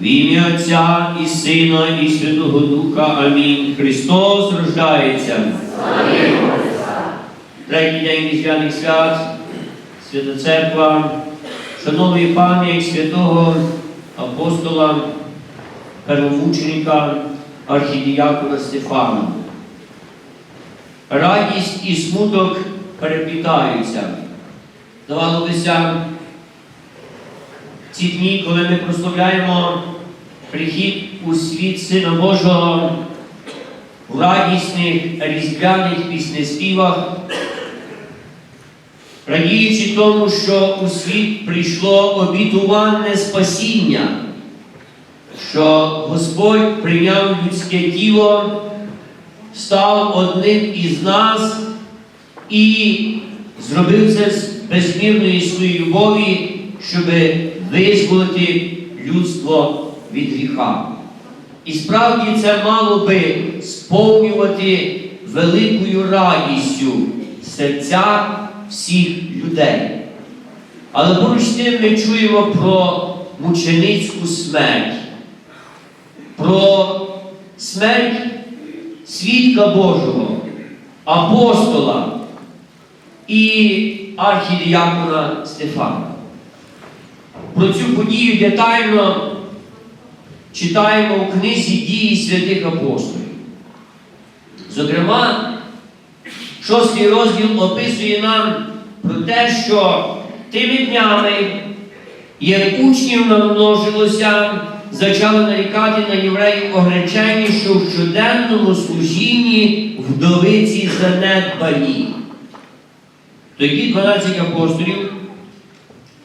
В ім'я Отця і Сина, і Святого Духа. Амінь. Христос рождається. Третій день різдвяних свят, Свята Церква, шановує пам'ять святого апостола, первомученика, архідіякона Стефана. Радість і смуток переплітаються. Здавалося, ці дні, коли ми прославляємо прихід у світ Сина Божого в радісних різдвяних піснеспівах, радіючи тому, що у світ прийшло обітуване спасіння, що Господь прийняв людське тіло, став одним із нас і зробив це з безмірної своєї любові, щоб визволити людство від гріха. І справді це мало би сповнювати великою радістю серця всіх людей. Але поруч з тим ми чуємо про мученицьку смерть, про смерть свідка Божого, апостола і архідіякона Стефана. Про цю подію детально читаємо у книзі дії святих апостолів. Зокрема, шостий розділ описує нам про те, що тими днями, як учнів намножилося, зачали нарікати на євреїв огречені, що в щоденному служінні вдовиці занедбані. Тоді 12 апостолів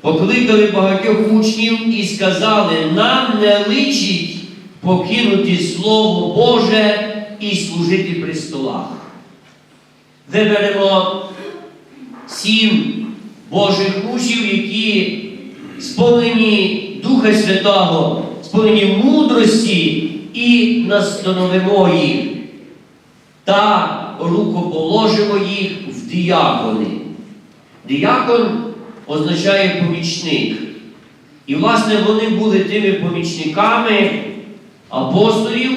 покликали багатьох учнів і сказали, нам не личить покинути Слово Боже і служити при столах. Виберемо сім Божих учнів, які сповнені Духа Святого, сповнені мудрості і настановимо їх та рукоположимо їх в діякони. Діякон означає помічник. І, власне, вони були тими помічниками апостолів,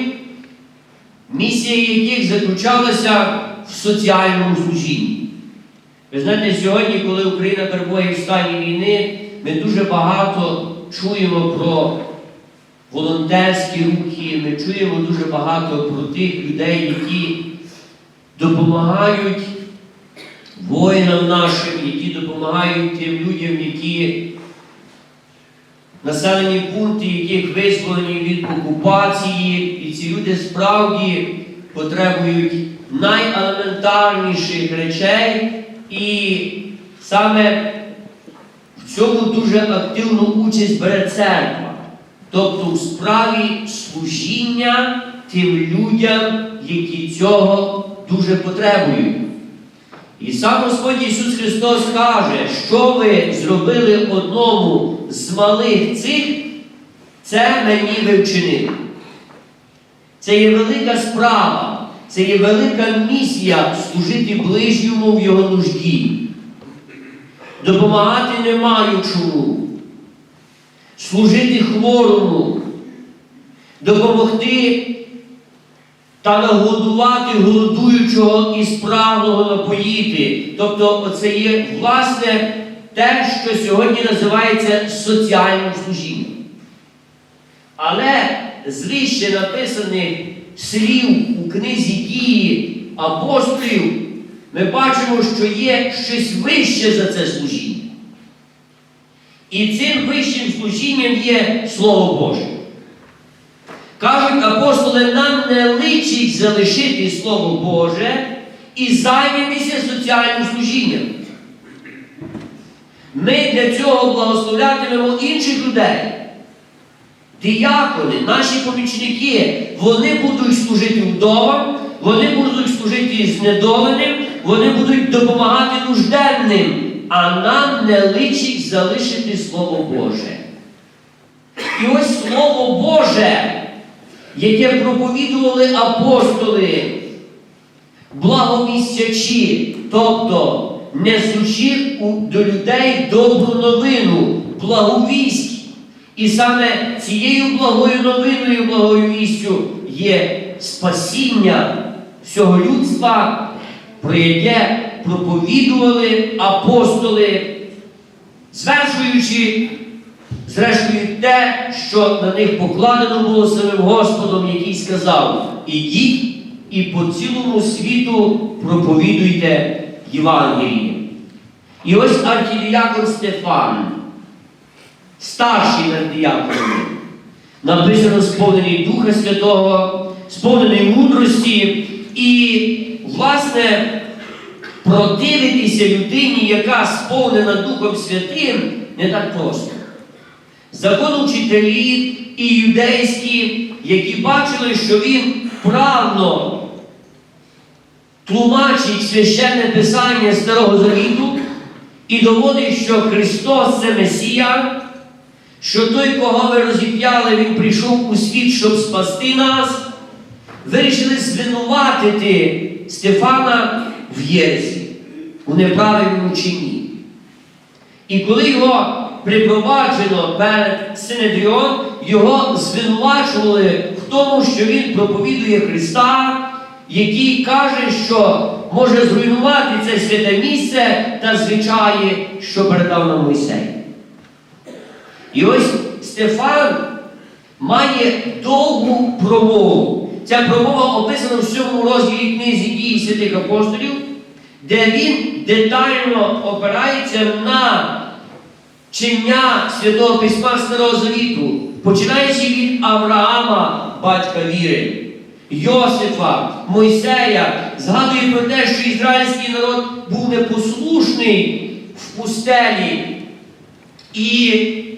місія яких заключалася в соціальному служінні. Ви знаєте, сьогодні, коли Україна перебуває в стані війни, ми дуже багато чуємо про волонтерські рухи, ми чуємо дуже багато про тих людей, які допомагають воїнам нашим, які допомагають тим людям, які населені пункти, яких визволені від окупації, і ці люди справді потребують найелементарніших речей, і саме в цьому дуже активну участь бере церква, тобто в справі служіння тим людям, які цього дуже потребують. І сам Господь Ісус Христос каже, що ви зробили одному з малих цих, це мені ви вчинили. Це є велика справа, це є велика місія служити ближньому в його нужді. Допомагати не маю чому. Служити хворому, допомогти та нагодувати голодуючого і справного напоїти. Тобто, це є власне те, що сьогодні називається соціальним служінням. Але з вище написаних слів у книзі дії апостолів ми бачимо, що є щось вище за це служіння. І цим вищим служінням є Слово Боже. Кажуть апостоли, нам не личить залишити Слово Боже і займемося соціальним служінням. Ми для цього благословлятимемо інших людей. Діякони, наші помічники, вони будуть служити вдовам, вони будуть служити знедоленим, вони будуть допомагати нужденним, а нам не личить залишити Слово Боже. І ось Слово Боже яке проповідували апостоли, благомістячі, тобто несучи до людей добру новину, благовість. І саме цією благою новиною, благою вістю є спасіння всього людства, про яке проповідували апостоли, звершуючи, зрештою, те, що на них покладено було самим Господом, який сказав: ідіть і по цілому світу проповідуйте Євангеліє. І ось архідіякон Стефан, старший над діяконами, написано сповнений Духа Святого, сповнений мудрості і, власне, противитися людині, яка сповнена Духом Святим, не так просто. Закон учителі і юдейські, які бачили, що він правно тлумачить священне писання Старого Завіту і доводить, що Христос це Месія, що той, кого ви розіп'яли, Він прийшов у світ, щоб спасти нас, вирішили звинуватити Стефана в єресі, у неправильному чині. І коли його припроваджено перед Синедріон, його звинувачували в тому, що він проповідує Христа, який каже, що може зруйнувати це святе місце та звичаї, що передав нам Мойсей. І ось Стефан має довгу промову. Ця промова описана в сьомому розділі книзі дії святих апостолів, де він детально опирається на чиння Святого Письма Старого Завіту, починаючи від Авраама, батька віри, Йосифа, Мойсея, згадує про те, що ізраїльський народ був непослушний в пустелі. І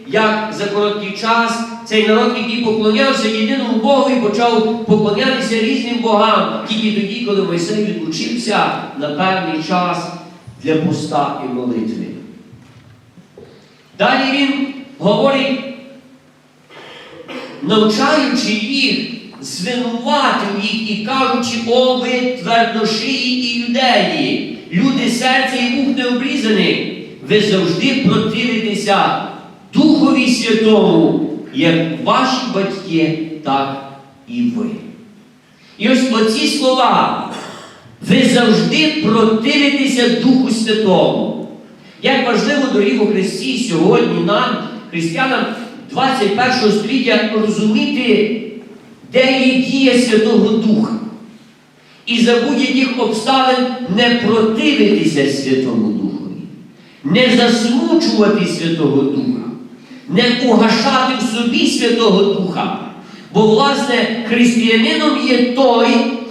як за короткий час цей народ, який поклонявся єдиному Богу і почав поклонятися різним богам, тільки тоді, коли Мойсей відлучився на певний час для поста і молитви. Далі він говорить, навчаючи їх, звинуватив їх і кажучи, о ви твердошиї і юдеї, люди серця і вух не обрізані, ви завжди противитеся Духові Святому, як ваші батьки, так і ви. І ось оці слова, ви завжди противитеся Духу Святому. Як важливо, дорогі у Христі, сьогодні нам, християнам 21 століття, розуміти, де є дія Святого Духа. І за будь-яких обставин не противитися Святому Духові, не засмучувати Святого Духа, не угашати в собі Святого Духа. Бо, власне, християнином є той,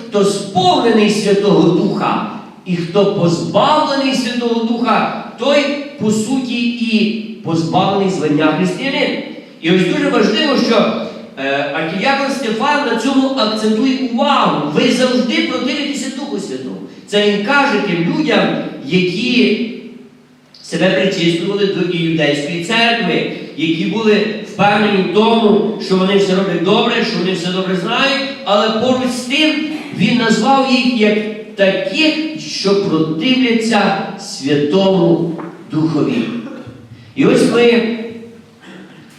хто сповнений Святого Духа, і хто позбавлений Святого Духа, той, по суті, і позбавлений звання християнин. І ось дуже важливо, що е, архіякон Стефан на цьому акцентує увагу. Ви завжди противитеся Духу Святому. Це він каже тим людям, які себе причислювали до іудейської церкви, які були впевнені в тому, що вони все роблять добре, що вони все добре знають, але поруч з тим він назвав їх як таких, що противляться Святому Духові. І ось ми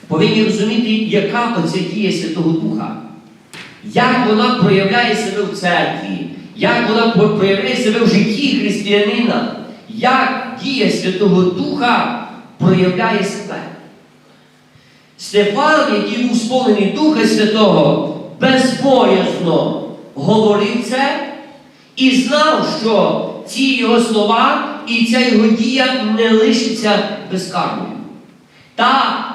повинні розуміти, яка оця дія Святого Духа, як вона проявляє себе в церкві, як вона проявляє себе в житті християнина, як дія Святого Духа проявляє себе. Стефан, який був сповнений Духа Святого, безбоязно говорив це і знав, що ці його слова і ця його дія не лишиться безкарною. Та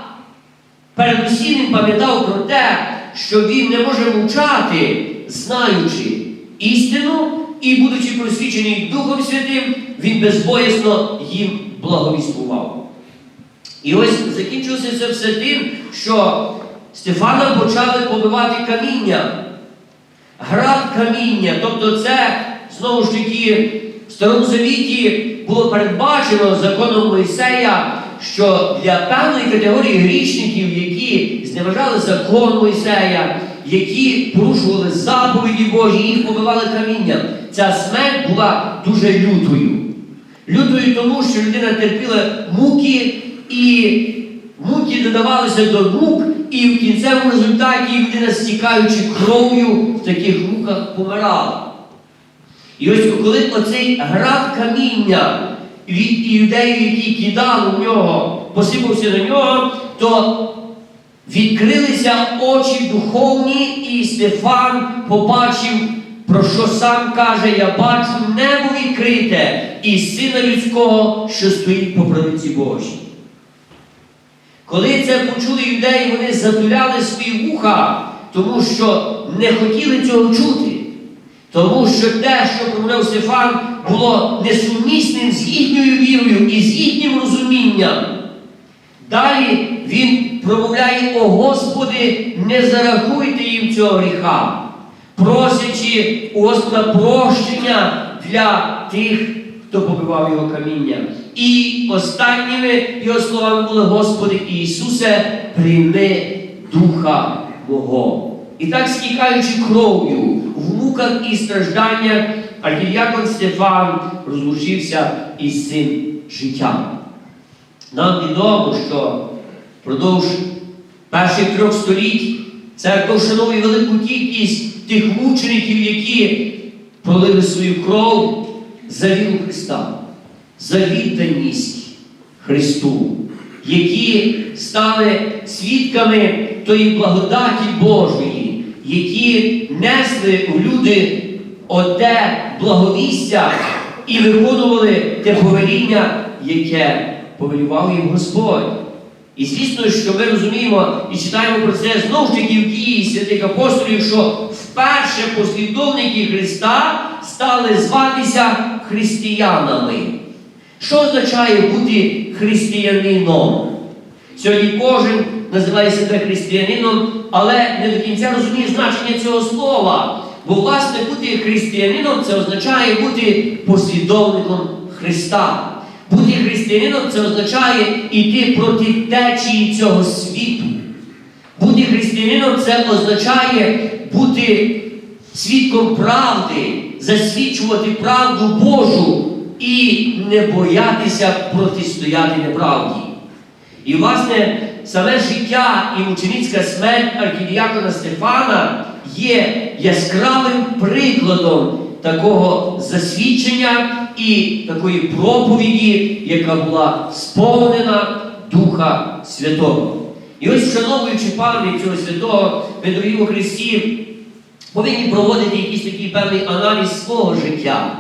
передусім він пам'ятав про те, що він не може мовчати, знаючи істину і, будучи просвічений Духом Святим, він безбоязно їм благовіствував. І ось закінчилося це все тим, що Стефана почали побивати каміння. Град каміння. Тобто це, знову ж таки, в Старому Завіті було передбачено законом Мойсея, що для певної категорії грішників, які зневажали закон Мойсея, які порушували заповіді Божі, їх побивали камінням. Ця смерть була дуже лютою. Лютою тому, що людина терпіла муки, і муки додавалися до мук, і в кінцевому результаті людина, стікаючи кров'ю, в таких муках помирала. І ось коли оцей град каміння від іудеїв, які кидали в нього, посипався на нього, то відкрилися очі духовні, і Стефан побачив, про що сам каже: Я бачу небо відкрите і сина людського, що стоїть по правиці Божій. Коли це почули юдеї, вони затуляли свої вуха, тому що не хотіли цього чути. Тому що те, що промовляв Стефан, було несумісним з їхньою вірою і з їхнім розумінням. Далі він промовляє, о Господи, не зарахуйте їм цього гріха, просячи у Господа прощення для тих, хто побивав його камінням. І останніми його словами були, Господи Ісусе, прийми Духа Мого. І так стікаючи кров'ю в муках і стражданнях, архіякон Стефан розлучився із цим життям. Нам відомо, що впродовж перших трьох століть церква вшановує велику кількість тих мучеників, які пролили свою кров за віру Христа, за відданість Христу, які стали свідками тої благодаті Божої, які несли в люди оте благовістя і виконували те повеління, яке повелював їм Господь. І звісно, що ми розуміємо і читаємо про це знову ж таки в дії святих апостолів, що вперше послідовники Христа стали зватися християнами. Що означає бути християнином? Сьогодні кожен називає себе християнином, але не до кінця розуміє значення цього слова. Бо, власне, бути християнином це означає бути послідовником Христа. Бути християнином це означає йти проти течії цього світу. Бути християнином це означає бути свідком правди, засвідчувати правду Божу і не боятися протистояти неправді. І, власне, саме життя і мученицька смерть архідіакона Стефана є яскравим прикладом такого засвідчення і такої проповіді, яка була сповнена Духа Святого. І ось, вшановуючи пам'ять цього святого, ми, дорогі у Христі, повинні проводити якийсь такий певний аналіз свого життя,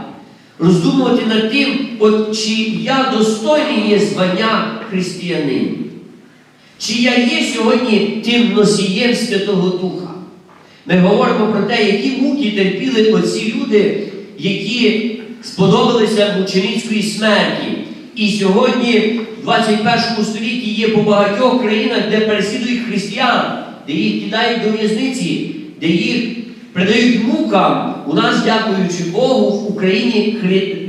роздумувати над тим, от чи я достойний є звання християнин, чи я є сьогодні тим носієм Святого Духа. Ми говоримо про те, які муки терпіли оці люди, які сподобалися мученицької смерті. І сьогодні, в 21 столітті, є по багатьох країнах, де переслідують християн, де їх кидають до в'язниці, де їх придають мукам. У нас, дякуючи Богу, в Україні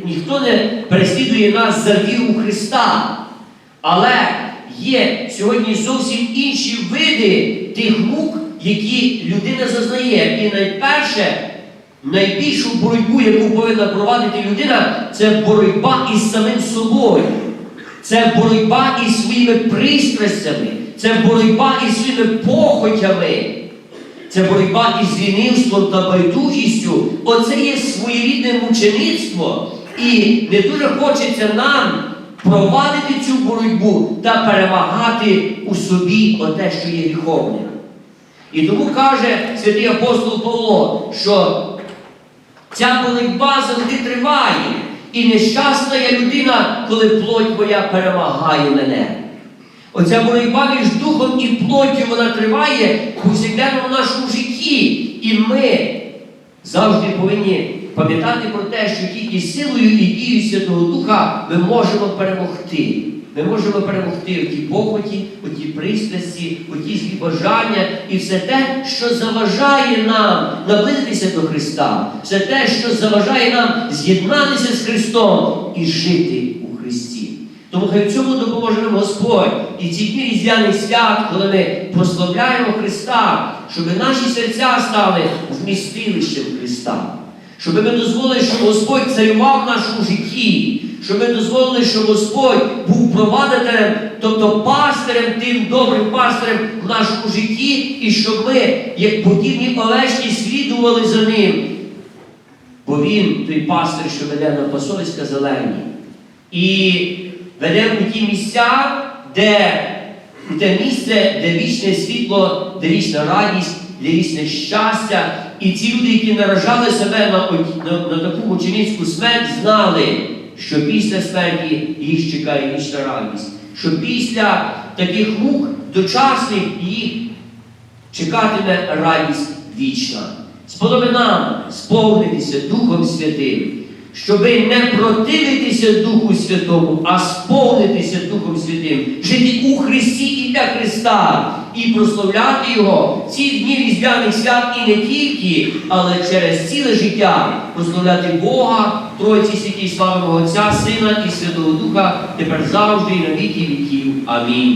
ніхто не переслідує нас за віру Христа. Але є сьогодні зовсім інші види тих мук, які людина зазнає. І найперше, найбільшу боротьбу, яку повинна провадити людина, це боротьба із самим собою. Це боротьба із своїми пристрастями, це боротьба із своїми похотями, це боротьба із лінивством та байдужістю. Оце є своєрідне мучеництво. І не дуже хочеться нам провадити цю боротьбу та перемагати у собі оте, що є гріховне. І тому каже святий апостол Павло, що ця боротьба завжди триває. І нещасна я людина, коли плоть моя перемагає мене. Оця боротьба між духом і плоттю вона триває у повсякденному нашому житті. І ми завжди повинні пам'ятати про те, що тільки силою і дією Святого Духа ми можемо перемогти. Ми можемо перемогти у ті похоті, у ті пристрасті, у ті злі бажання і все те, що заважає нам наблизитися до Христа, все те, що заважає нам з'єднатися з Христом і жити. Тому хай в цьому допоможе Господь і ці дні різдвяних свят, коли ми прославляємо Христа, щоб наші серця стали вмістилищем Христа. Щоб ми дозволили, щоб Господь царював в нашому житті, щоб ми дозволили, що Господь був провадителем, тобто пастирем, тим добрим пастирем в нашому житті, і щоб ми, як подібні овечки, слідували за ним. Бо він, той пастир, що веде на пасовиська зелені, і веде у ті місця, де те місце, де вічне світло, де вічна радість, де вічне щастя. І ці люди, які наражали себе на, на, на таку мученицьку смерть, знали, що після смерті їх чекає вічна радість, що після таких мук дочасних їх чекатиме радість вічна. Сподоби нам сповнитися Духом Святим, щоби не противитися Духу Святому, а сповнитися Духом Святим, жити у Христі і для Христа, і прославляти Його ці дні різдвяних свят і не тільки, але через ціле життя прославляти Бога, Тройці Святій, славного Отця, Сина і Святого Духа, тепер завжди і на віки віків. Амінь.